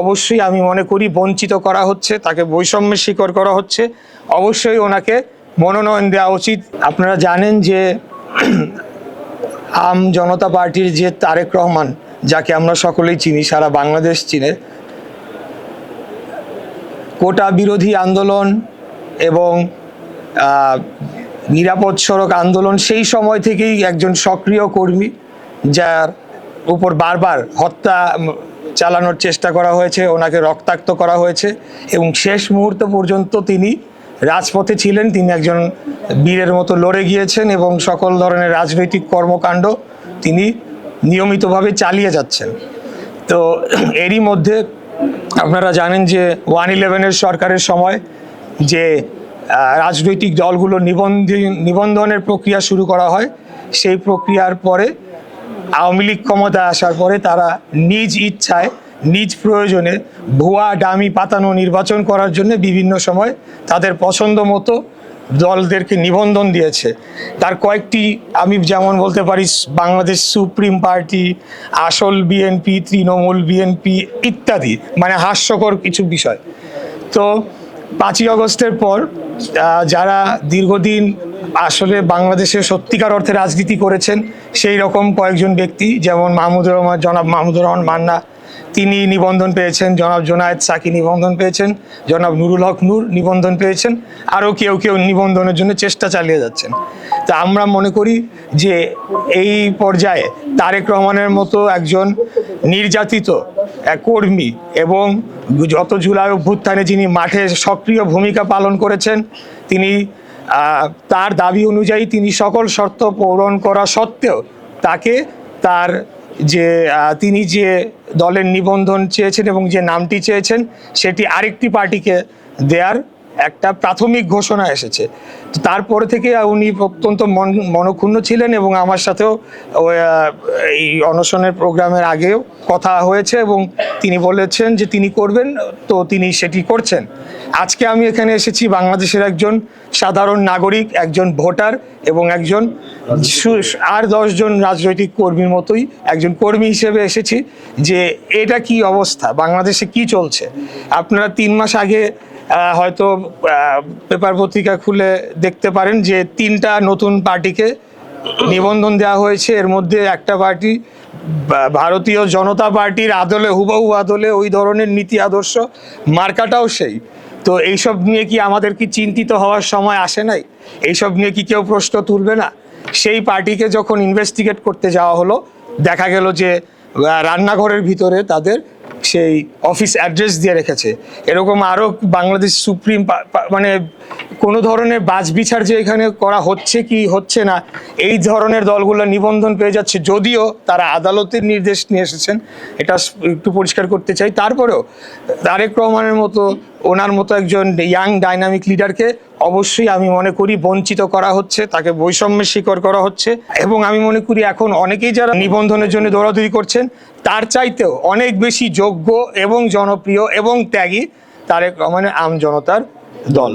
অবশ্যই আমি মনে করি বঞ্চিত করা হচ্ছে, তাকে বৈষম্যের শিকার করা হচ্ছে। অবশ্যই ওনাকে মনোনয়ন দেওয়া উচিত। আপনারা জানেন যে আম জনতা পার্টির যে তারেক রহমান, যাকে আমরা সকলেই চিনি, সারা বাংলাদেশ চিনে, কোটা বিরোধী আন্দোলন এবং নিরাপদ সড়ক আন্দোলন, সেই সময় থেকেই একজন সক্রিয় কর্মী, যার উপর বারবার হত্যা চালানোর চেষ্টা করা হয়েছে, ওনাকে রক্তাক্ত করা হয়েছে এবং শেষ মুহূর্ত পর্যন্ত তিনি রাজপথে ছিলেন, তিনি একজন বীরের মতো লড়ে গিয়েছেন এবং সকল ধরনের রাজনৈতিক কর্মকাণ্ড তিনি নিয়মিতভাবে চালিয়ে যাচ্ছেন। তো এরই মধ্যে আপনারা জানেন যে ওয়ান ইলেভেনের সরকারের সময় যে রাজনৈতিক দলগুলো নিবন্ধন নিবন্ধনের প্রক্রিয়া শুরু করা হয়, সেই প্রক্রিয়ার পরে আওয়ামী লীগ ক্ষমতায় আসার পরে তারা নিজ ইচ্ছায়, নিজ প্রয়োজনে ভুয়া, ডামি পাতানো নির্বাচন করার জন্য বিভিন্ন সময় তাদের পছন্দ মতো দলদেরকে নিবন্ধন দিয়েছে। তার কয়েকটি আমি যেমন বলতে পারি, বাংলাদেশ সুপ্রিম পার্টি, আসল বিএনপি, তৃণমূল বিএনপি ইত্যাদি মানে হাস্যকর কিছু বিষয়। তো পাঁচই আগস্টের পর যারা দীর্ঘদিন আসলে বাংলাদেশে সত্যিকার অর্থে রাজনীতি করেছেন সেই রকম কয়েকজন ব্যক্তি, যেমন মাহমুদুর রহমান, জনাব মাহমুদুর রহমান মান্না। তিনি নিবন্ধন পেয়েছেন, জনাব জোনায়েদ সাকি নিবন্ধন পেয়েছেন, জনাব নুরুল হক নূর নিবন্ধন পেয়েছেন, আরও কেউ কেউ নিবন্ধনের জন্য চেষ্টা চালিয়ে যাচ্ছেন। তা আমরা মনে করি যে এই পর্যায়ে তারেক রহমানের মতো একজন নির্যাতিত এক কর্মী এবং যত জুলাই অভ্যুত্থানে যিনি মাঠে সক্রিয় ভূমিকা পালন করেছেন, তিনি তার দাবি অনুযায়ী তিনি সকল শর্ত পূরণ করা সত্ত্বেও তাকে তার যে তিনি যে দলের নিবন্ধন চেয়েছেন এবং যে নামটি চেয়েছেন, সেটি আরেকটি পার্টিকে দেয়ার একটা প্রাথমিক ঘোষণা এসেছে। তো তারপরে থেকে উনি অত্যন্ত মন, মনক্ষুণ্ণ ছিলেন এবং আমার সাথেও এই অনশনের প্রোগ্রামের আগেও কথা হয়েছে এবং তিনি বলেছেন যে তিনি করবেন, তো তিনি সেটি করছেন। আজকে আমি এখানে এসেছি বাংলাদেশের একজন সাধারণ নাগরিক, একজন ভোটার এবং একজন আর দশজন রাজনৈতিক কর্মীর মতোই একজন কর্মী হিসেবে এসেছি যে এটা কি অবস্থা, বাংলাদেশে কি চলছে? আপনারা তিন মাস আগে হয়তো পেপার পত্রিকা খুলে দেখতে পারেন যে তিনটা নতুন পার্টিকে নিবন্ধন দেওয়া হয়েছে। এর মধ্যে একটা পার্টি ভারতীয় জনতা পার্টির আদলে, হুবহু আদলে ওই ধরনের নীতি আদর্শ, মার্কাটাও সেই। তো এইসব নিয়ে কি আমাদের কি চিন্তিত হওয়ার সময় আসে নাই? এইসব নিয়ে কি কেউ প্রশ্ন তুলবে না? সেই পার্টিকে যখন ইনভেস্টিগেট করতে যাওয়া হলো, দেখা গেল যে রান্নাঘরের ভিতরে তাদের সেই অফিস অ্যাড্রেস দিয়ে রেখেছে। এরকম আরও বাংলাদেশ সুপ্রিম মানে কোনো ধরনের বাজ বিচার যে এখানে করা হচ্ছে কি হচ্ছে না, এই ধরনের দলগুলো নিবন্ধন পেয়ে যাচ্ছে, যদিও তারা আদালতের নির্দেশ নিয়ে এসেছেন। এটা একটু পরিষ্কার করতে চাই। তারপরেও তারেক রহমানের মতো ওনার মতো একজন ইয়াং ডাইনামিক লিডারকে অবশ্যই আমি মনে করি বঞ্চিত করা হচ্ছে, তাকে বৈষম্যের শিকার করা হচ্ছে এবং আমি মনে করি এখন অনেকেই যারা নিবন্ধনের জন্য দৌড়াদৌড়ি করছেন, তার চাইতেও অনেক বেশি যোগ্য এবং জনপ্রিয় এবং ত্যাগী তারেক রহমানের আম জনতার দল।